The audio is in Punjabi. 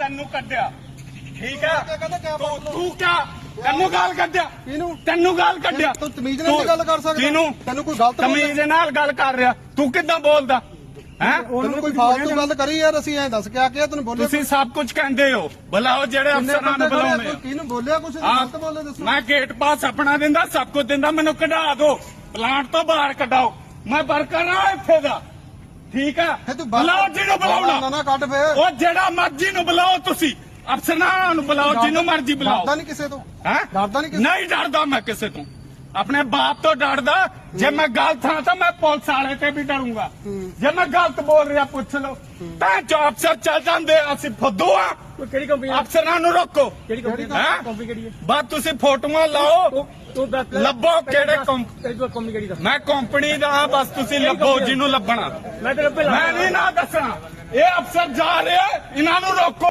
ਤੈਨੂੰ ਕੱਢਿਆ। ਠੀਕ ਹੈ ਤੂੰ ਕਿਆ? ਤੈਨੂੰ ਗਾਲ ਕੱਢਿਆ? ਕਿਹਨੂੰ? ਤੈਨੂੰ ਗਾਲ ਕੱਢਿਆ? ਤੂੰ ਤਮੀਜ਼ ਨਾਲ ਗੱਲ ਕਰ ਸਕਦਾ। ਕਿਹਨੂੰ? ਤੈਨੂੰ ਕੋਈ ਗਲਤ? ਤਮੀਜ਼ ਨਾਲ ਗੱਲ ਕਰ ਰਿਹਾ। ਤੂੰ ਕਿੱਦਾਂ ਬੋਲਦਾ? ਹੈ? ਤੈਨੂੰ ਕੋਈ ਫਾਲਤੂ ਗੱਲ ਕਰੀ ਯਾਰ ਅਸੀਂ ਐਂ ਦੱਸ ਕਿਆ ਕਿਹਾ ਤੈਨੂੰ ਬੋਲਿਆ ਤੁਸੀਂ ਸਭ ਕੁਝ ਕਹਿੰਦੇ ਹੋ। ਬੁਲਾਓ ਜਿਹੜੇ ਅਫਸਰਾਂ ਨੂੰ ਆ? ਕੋਈ ਕਿਹਨੂੰ ਬੋਲਿਆ ਕੁਛ? ਆ ਗਲਤ ਬੋਲੇ ਦੱਸੋ। ਮੈਂ ਗੇਟ ਪਾਸ ਆਪਣਾ ਦਿੰਦਾ ਸਭ ਕੁਝ ਦਿੰਦਾ ਮੈਨੂੰ ਕਢਾ ਦਿਓ। ਪਲਾਂਟ ਤੋਂ ਬਾਹਰ ਕਢਾਓ। ਮੈਂ ਵਰਕਰ ਆ ਇੱਥੇ ਦਾ। ਠੀਕ ਆ? ਫਿਰ ਤੂੰ ਬਾਹਰ- ਬੁਲਾਓ ਜਿਹਨੂੰ ਨਾ ਬੁਲਾਉਣਾ। ਨਾ ਕੱਢ ਫੇਰ। ਉਹ ਜਿਹੜਾ ਮਰਜ਼ੀ ਨੂੰ ਬੁਲਾਓ ਤੁਸੀਂ। ਅਫਸਰਾਂ ਨੂੰ ਬੁਲਾਓ ਜਿਹਨੂੰ ਮਰਜ਼ੀ ਬੁਲਾਓ। ਡਰਦਾ ਨਹੀਂ ਕਿਸੇ ਤੋਂ। ਹੈਂ? ਡਰਦਾ ਨਹੀਂ ਕਿਸੇ ਨਹੀਂ ਡਰਦਾ ਮੈਂ ਕਿਸੇ ਤੋਂ। ਆਪਣੇ ਬਾਪ ਤੋਂ ਡਰਦਾ ਜੇ ਮੈਂ ਗਲਤ ਹਾਂ ਤਾਂ ਮੈਂ ਪੁਲਿਸ ਵਾਲੇ ਤੇ ਵੀ ਡਰੂੰਗਾ। ਜੇ ਮੈਂ ਗਲਤ ਬੋਲ ਰਿਹਾ ਪੁੱਛ ਲਓ। ਤਾਂ ਜੋ ਅਫਸਰ ਚੱਲ ਜਾਂਦੇ ਅਸੀਂ ਫੁੱਦੂ ਆ। ਕਿਹੜੀ ਕੰਪਨੀ ਅਫਸਰਾਂ ਨੂੰ ਰੋਕੋ। ਕਿਹੜੀ ਕੰਪਨੀ ਹੈਂ? ਕੰਪਨੀ ਕਿਹੜੀ ਹੈ ਬਸ ਤੁਸੀਂ ਫੋਟੋਆਂ ਲਾਓ। ਤੂੰ ਤੂੰ ਦੱਸ ਲੱਭੋ ਕਿਹੜੇ ਕੰਪਨੀ ਕਿਹੜੀ ਦੱਸ? ਮੈਂ ਕੰਪਨੀ ਦਾ ਬਸ ਤੁਸੀਂ ਲੱਭੋ ਜਿਹਨੂੰ ਲੱਭਣਾ। ਮੈਂ ਨਹੀਂ ਨਾ ਦੱਸਣਾ। ਇਹ ਅਫਸਰ ਜਾ ਰਿਹਾ ਇਹਨਾਂ ਨੂੰ ਰੋਕੋ।